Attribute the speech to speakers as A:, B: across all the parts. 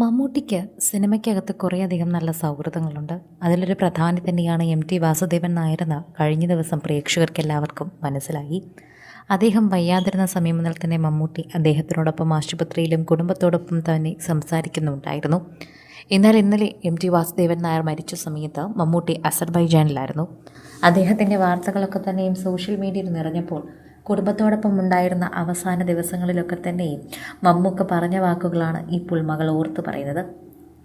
A: മമ്മൂട്ടിക്ക് സിനിമയ്ക്കകത്ത് കുറേയധികം നല്ല സൗഹൃദങ്ങളുണ്ട്. അതിലൊരു പ്രധാനി തന്നെയാണ് എം ടി വാസുദേവൻ നായരെന്ന് കഴിഞ്ഞ ദിവസം പ്രേക്ഷകർക്കെല്ലാവർക്കും മനസ്സിലായി. അദ്ദേഹം വയ്യാതിരുന്ന സമയം മുതൽ തന്നെ മമ്മൂട്ടി അദ്ദേഹത്തിനോടൊപ്പം ആശുപത്രിയിലും കുടുംബത്തോടൊപ്പം തന്നെ സംസാരിക്കുന്നുണ്ടായിരുന്നു എന്നാൽ ഇന്നലെ എം ടി വാസുദേവൻ നായർ മരിച്ച സമയത്ത് മമ്മൂട്ടി അസർബൈജാനിലായിരുന്നു. അദ്ദേഹത്തിന്റെ വാർത്തകളൊക്കെ തന്നെയും സോഷ്യൽ മീഡിയയിൽ നിറഞ്ഞപ്പോൾ കുടുംബത്തോടൊപ്പം ഉണ്ടായിരുന്ന അവസാന ദിവസങ്ങളിലൊക്കെ തന്നെ മമ്മൂക്ക പറഞ്ഞ വാക്കുകളാണ് ഇപ്പോൾ മകൾ ഓർത്ത് പറയുന്നത്.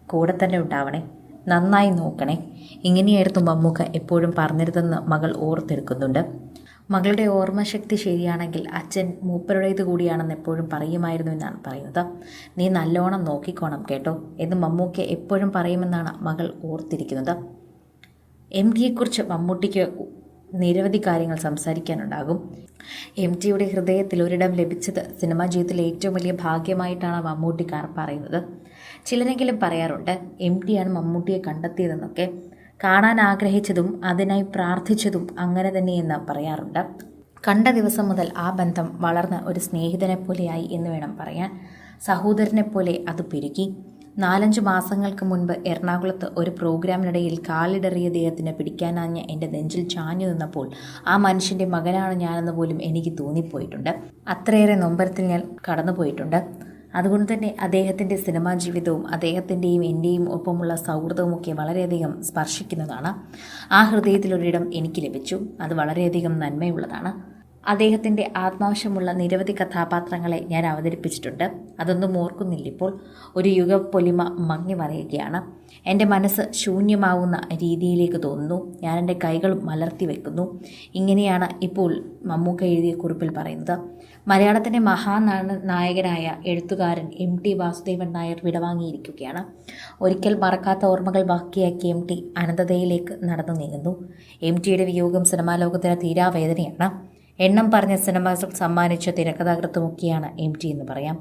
A: കൂടെ തന്നെ ഉണ്ടാവണേ. നന്നായി നോക്കണേ. ഇങ്ങനെയായിരുന്നു മമ്മൂക്ക എപ്പോഴും പറഞ്ഞിരുതെന്ന് മകൾ ഓർത്തെടുക്കുന്നുണ്ട്. മകളുടെ ഓർമ്മശക്തി ശരിയാണെങ്കിൽ അച്ഛൻ മൂപ്പരുടേത് കൂടിയാണെന്ന് എപ്പോഴും പറയുമായിരുന്നു എന്നാണ് പറയുന്നത്. നീ നല്ലോണം നോക്കിക്കോണം കേട്ടോ എന്ന് മമ്മൂക്ക എപ്പോഴും പറയുമെന്നാണ് മകൾ ഓർത്തിരിക്കുന്നത്. എം ഡിയെക്കുറിച്ച് മമ്മൂട്ടിക്ക് നിരവധി കാര്യങ്ങൾ സംസാരിക്കാനുണ്ടാകും. എം ടിയുടെ ഹൃദയത്തിൽ ഒരിടം ലഭിച്ചത് സിനിമാ ജീവിതത്തിലെ ഏറ്റവും വലിയ ഭാഗ്യമായിട്ടാണ് മമ്മൂട്ടിക്കാർ പറയുന്നത്. ചിലരെങ്കിലും പറയാറുണ്ട് എം ടിയാണ് മമ്മൂട്ടിയെ കണ്ടെത്തിയതെന്നൊക്കെ. കാണാൻ ആഗ്രഹിച്ചതും അതിനായി പ്രാർത്ഥിച്ചതും അങ്ങനെ തന്നെയെന്ന് പറയാറുണ്ട്. കണ്ട ദിവസം മുതൽ ആ ബന്ധം വളർന്ന് ഒരു സ്നേഹിതനെ പോലെയായി എന്ന് വേണം പറയാൻ. സഹോദരനെ പോലെ അത് പെരുകി. നാലഞ്ച് മാസങ്ങൾക്ക് മുൻപ് എറണാകുളത്ത് ഒരു പ്രോഗ്രാമിനിടയിൽ കാലിടറിയ ദേഹത്തിന് പിടിക്കാനാഞ്ഞ എന്റെ നെഞ്ചിൽ ചാഞ്ഞു നിന്നപ്പോൾ ആ മനുഷ്യന്റെ മകനാണ് ഞാനെന്ന് പോലും എനിക്ക് തോന്നിപ്പോയിട്ടുണ്ട്. അത്രയേറെ നൊമ്പരത്തിൽ ഞാൻ കടന്നുപോയിട്ടുണ്ട്. അതുകൊണ്ട് തന്നെ അദ്ദേഹത്തിന്റെ സിനിമാ ജീവിതവും അദ്ദേഹത്തിന്റെയും എന്റെയും ഒപ്പമുള്ള സൗഹൃദവുമൊക്കെ വളരെയധികം സ്പർശിക്കുന്നതാണ്. ആ ഹൃദയത്തിലൊരിടം എനിക്ക് ലഭിച്ചു. അത് വളരെയധികം നന്മയുള്ളതാണ്. അദ്ദേഹത്തിന്റെ ആത്മാവശ്യമുള്ള നിരവധി കഥാപാത്രങ്ങളെ ഞാൻ അവതരിപ്പിച്ചിട്ടുണ്ട്. അതൊന്നും ഓർക്കുന്നില്ല ഇപ്പോൾ ഒരു പൊലിമ മങ്ങി മറയുകയാണ്. എന്റെ മനസ്സ് ശൂന്യമാവുന്ന രീതിയിലേക്ക് തോന്നുന്നു. ഞാൻ എന്റെ കൈകൾ മലർത്തി വെക്കുന്നു. ഇങ്ങനെയാണ് ഇപ്പോൾ മമ്മൂക്ക എഴുതിയ കുറിപ്പിൽ പറയുന്നത്. മലയാളത്തിന്റെ മഹാനാണ് നായകനായ എഴുത്തുകാരൻ എം ടി വാസുദേവൻ നായർ വിടവാങ്ങിയിരിക്കുകയാണ്. ഒരിക്കൽ മറക്കാത്ത ഓർമ്മകൾ ബാക്കിയാക്കി എം ടി അനന്തതയിലേക്ക് നടന്നു നീങ്ങുന്നു. എം ടിയുടെ വിയോഗം സിനിമാ ലോകത്തിന് തീരാവേദനയാണ്. എണ്ണം പറഞ്ഞ സിനിമകൾ സമ്മാനിച്ച തിരക്കഥാകൃത്തുമൊക്കെയാണ് എം ടി എന്ന് പറയാം.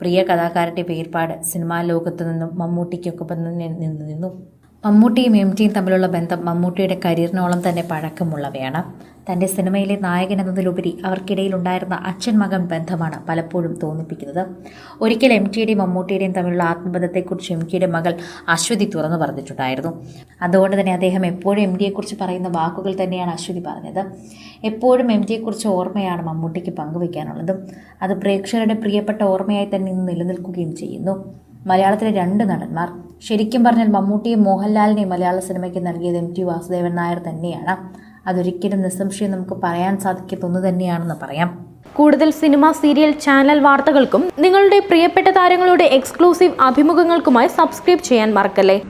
A: പ്രിയ കഥാകാരന്റെ പേർപാട് സിനിമാ ലോകത്തു നിന്നും മമ്മൂട്ടിക്കൊപ്പം നിന്നു. മമ്മൂട്ടിയും എം ടിയും തമ്മിലുള്ള ബന്ധം മമ്മൂട്ടിയുടെ കരിയറിനോളം തന്നെ പഴക്കമുള്ളവയാണ്. തന്റെ സിനിമയിലെ നായകൻ എന്നതിലുപരി അവർക്കിടയിൽ ഉണ്ടായിരുന്ന അച്ഛൻ മകൻ ബന്ധമാണ് പലപ്പോഴും തോന്നിപ്പിക്കുന്നത്. ഒരിക്കൽ എം ടിയുടെയും മമ്മൂട്ടിയുടെയും തമ്മിലുള്ള ആത്മബന്ധത്തെക്കുറിച്ച് എം ടിയുടെ മകൾ അശ്വതി തുറന്നു പറഞ്ഞിട്ടുണ്ടായിരുന്നു. അതുകൊണ്ട് തന്നെ അദ്ദേഹം എപ്പോഴും എം ടിയെക്കുറിച്ച് പറയുന്ന വാക്കുകൾ തന്നെയാണ് അശ്വതി പറഞ്ഞത്. എപ്പോഴും എം ടിയെക്കുറിച്ച് ഓർമ്മയാണ് മമ്മൂട്ടിക്ക് പങ്കുവയ്ക്കാനുള്ളതും. അത് പ്രേക്ഷകരുടെ പ്രിയപ്പെട്ട ഓർമ്മയായി തന്നെ നിലനിൽക്കുകയും ചെയ്യുന്നു. മലയാളത്തിലെ രണ്ട് നടന്മാർ ശരിക്കും പറഞ്ഞാൽ മമ്മൂട്ടിയും മോഹൻലാലിനെയും മലയാള സിനിമയ്ക്ക് നൽകിയത് എം ടി വാസുദേവൻ നായർ തന്നെയാണ്. അതൊരിക്കലും നിസ്സംശയം നമുക്ക് പറയാൻ സാധിക്കാത്ത തന്നെയാണെന്ന് പറയാം.
B: കൂടുതൽ സിനിമ സീരിയൽ ചാനൽ വാർത്തകൾക്കും നിങ്ങളുടെ പ്രിയപ്പെട്ട താരങ്ങളുടെ എക്സ്ക്ലൂസീവ് അഭിമുഖങ്ങൾക്കുമായി സബ്സ്ക്രൈബ് ചെയ്യാൻ മറക്കല്ലേ?